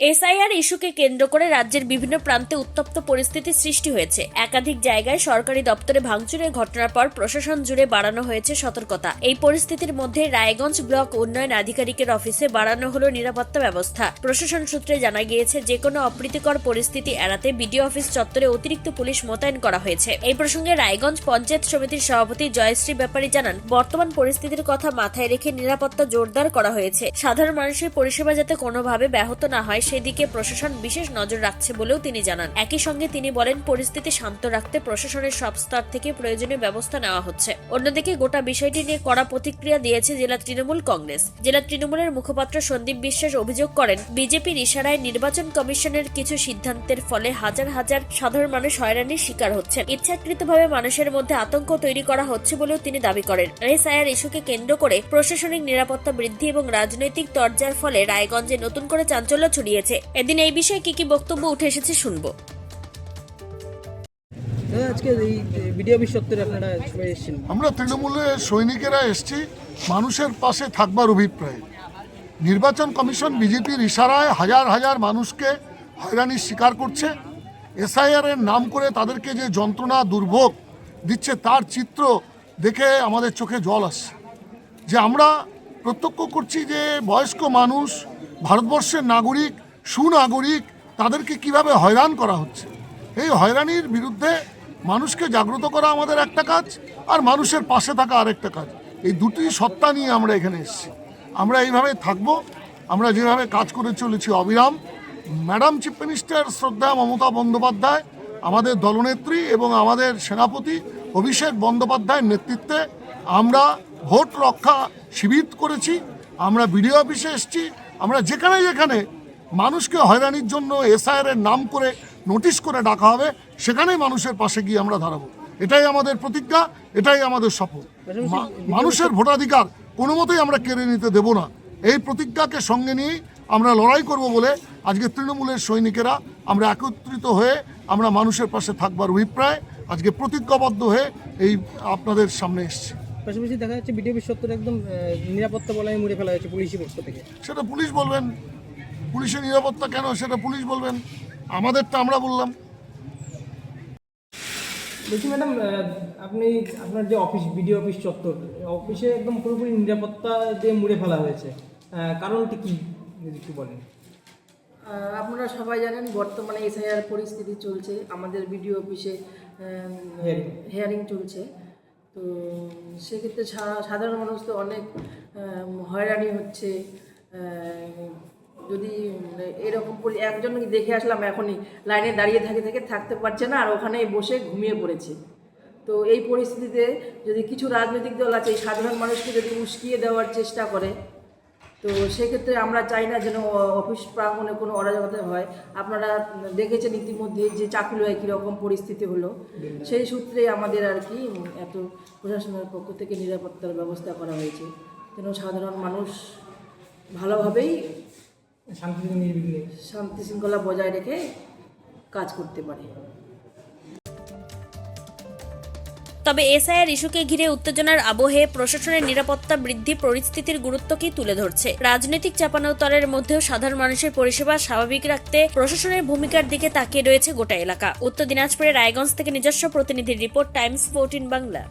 SIR ইস্যুকে কেন্দ্র করে রাজ্যের বিভিন্ন প্রান্তে উত্তপ্ত পরিস্থিতির সৃষ্টি হয়েছে। একাধিক জায়গায় সরকারি দপ্তরে ভাঙচুরের ঘটনার পর প্রশাসন জুড়ে বাড়ানো হয়েছে সতর্কতা। এই পরিস্থিতির মধ্যে রায়গঞ্জ ব্লক উন্নয়ন আধিকারিকের অফিসে বাড়ানো হলো নিরাপত্তা ব্যবস্থা। প্রশাসন সূত্রে জানা গিয়েছে, যে কোনো অপ্রীতিকর পরিস্থিতি এড়াতে বিডিও অফিস চত্বরে অতিরিক্ত পুলিশ মোতায়েন করা হয়েছে। এই প্রসঙ্গে রায়গঞ্জ পঞ্চায়েত সমিতির সভাপতি জয়শ্রী ব্যাপারী জানান, বর্তমান পরিস্থিতির কথা মাথায় রেখে নিরাপত্তা জোরদার করা হয়েছে। সাধারণ মানুষের পরিষেবা যাতে কোনোভাবে ব্যাহত না হয় সেদিকে প্রশাসন বিশেষ নজর রাখছে বলেও তিনি জানান। একই সঙ্গে তিনি বলেন, পরিস্থিতি শান্ত রাখতে প্রশাসনের সব স্তর থেকে প্রয়োজনীয় ব্যবস্থা নেওয়া হচ্ছে। অন্যদিকে গোটা বিষয়টি নিয়ে কড়া প্রতিক্রিয়া দিয়েছে জেলা তৃণমূল কংগ্রেস। জেলা তৃণমূলের মুখপাত্র সন্দীপ বিশ্বাস অভিযোগ করেন, বিজেপির ইশারায় নির্বাচন কমিশনের কিছু সিদ্ধান্তের ফলে হাজার হাজার সাধারণ মানুষ হয়রানির শিকার হচ্ছেন। ইচ্ছাকৃতভাবে মানুষের মধ্যে আতঙ্ক তৈরি করা হচ্ছে বলেও তিনি দাবি করেন। এসআইআর ইস্যুকে কেন্দ্র করে প্রশাসনিক নিরাপত্তা বৃদ্ধি এবং রাজনৈতিক তরজার ফলে রায়গঞ্জে নতুন করে চাঞ্চল্য ছড়িয়েছে এদিন এই বিষয়ে কি কি বক্তব্য উঠে এসেছে শুনব। আজকে এই বিডিও চত্বরে আপনারা সবাই এসেছেন। আমরা তৃণমূলের সৈনিকেরা এসছি মানুষের পাশে থাকবার অভিপ্রায়। নির্বাচন কমিশন বিজেপির ইশারায় হাজার হাজার মানুষকে হয়রানির শিকার করছে। এসআইআর এর নাম করে তাদেরকে যে যন্ত্রণা দুর্ভোগ দিচ্ছে তার চিত্র দেখে আমাদের চোখে জল আসছে। যে আমরা প্রত্যক্ষ করছি যে বয়স্ক মানুষ ভারতবর্ষের নাগরিক সুনাগরিক তাদেরকে কীভাবে হয়রান করা হচ্ছে? এই হয়রানির বিরুদ্ধে মানুষকে জাগ্রত করা আমাদের একটা কাজ আর মানুষের পাশে থাকা আরেকটা কাজ। এই দুটি সত্তা নিয়ে আমরা এখানে এসেছি। আমরা এইভাবে থাকব। আমরা যেভাবে কাজ করে চলেছি অবিরাম। ম্যাডাম চিফ মিনিস্টার শ্রদ্ধা মমতা বন্দ্যোপাধ্যায়, আমাদের দলনেত্রী এবং আমাদের সেনাপতি অভিষেক বন্দ্যোপাধ্যায়ের নেতৃত্বে আমরা ভোট রক্ষা শিবির করেছি। আমরা বিডিও অফিসে এসেছি। আমরা যেখানে যেখানে মানুষকে হয়রানির জন্য এসআইআর এর নাম করে নোটিশ করে ডাকা হবে সেখানেই মানুষের পাশে গিয়ে আমরা দাঁড়াবো। এটাই আমাদের প্রতিজ্ঞা এটাই আমাদের শপথ। মা- মানুষের ভোটাধিকার কোনো মতেই আমরা কেড়ে নিতে দেব না। এই প্রতিজ্ঞাকে সঙ্গে নিয়েই আমরা লড়াই করব বলে আজকে তৃণমূলের সৈনিকেরা আমরা একত্রিত হয়ে আমরা মানুষের পাশে থাকবার অভিপ্রায় আজকে প্রতিজ্ঞাবদ্ধ হয়ে এই আপনাদের সামনে এসেছি। পাশাপাশি দেখা যাচ্ছে বিডিও চত্বরে একদম নিরাপত্তা বলয় মুড়ে ফেলা হয়েছে পুলিশের পক্ষ থেকে। সেটা পুলিশ বলবেন পুলিশের নিরাপত্তা কেন সেটা পুলিশ বলবেন? আমাদেরটা আমরা বললাম। বলছি ম্যাডাম আপনি আপনার যে অফিস বিডিও অফিস চত্বর অফিসে একদম পুরোপুরি নিরাপত্তা দিয়ে মুড়ে ফেলা হয়েছে। কারণটি কি যদি একটু বলেন? আপনারা সবাই জানেন বর্তমানে এসআইআর পরিস্থিতি চলছে। আমাদের বিডিও অফিসে. হেয়ারিং চলছে। তো সেক্ষেত্রে সা- সাধারণ মানুষ তো অনেক হয়রানি হচ্ছে। যদি এরকম পরি- একজন দেখে আসলাম এখনই, লাইনে দাঁড়িয়ে থাকে, থেকে থাকতে পারছে না, আর ওখানেই বসে ঘুমিয়ে পড়েছে। তো এই পরিস্থিতিতে যদি কিছু রাজনৈতিক দল আছে, এই সাধারণ মানুষকে যদি উস্কিয়ে দেওয়ার চেষ্টা করে, তো সেক্ষেত্রে আমরা চাই না যেন অফিস প্রাঙ্গণে কোনো অরাজকতা হয়। আপনারা দেখেছেন ইতিমধ্যে যে চাকুলায় কীরকম পরিস্থিতি হলো। সেই সূত্রে আমাদের আর কি এত প্রশাসনের পক্ষ থেকে নিরাপত্তার ব্যবস্থা করা হয়েছে। যেন সাধারণ মানুষ ভালোভাবেই শান্তিতে নির্বিঘ্নে শান্তি শৃঙ্খলা বজায় রেখে কাজ করতে পারে। তবে এসআইআর ইস্যুকে ঘিরে উত্তেজনার আবহে প্রশাসনের নিরাপত্তা বৃদ্ধি পরিস্থিতির গুরুত্বকেই তুলে ধরছে। রাজনৈতিক চাপানোতরের মধ্যেও সাধারণ মানুষের পরিষেবা স্বাভাবিক রাখতে প্রশাসনের ভূমিকার দিকে তাকিয়ে রয়েছে গোটা এলাকা। উত্তর দিনাজপুরের রায়গঞ্জ থেকে নিজস্ব প্রতিনিধির রিপোর্ট টাইমস ফোরটিন বাংলা।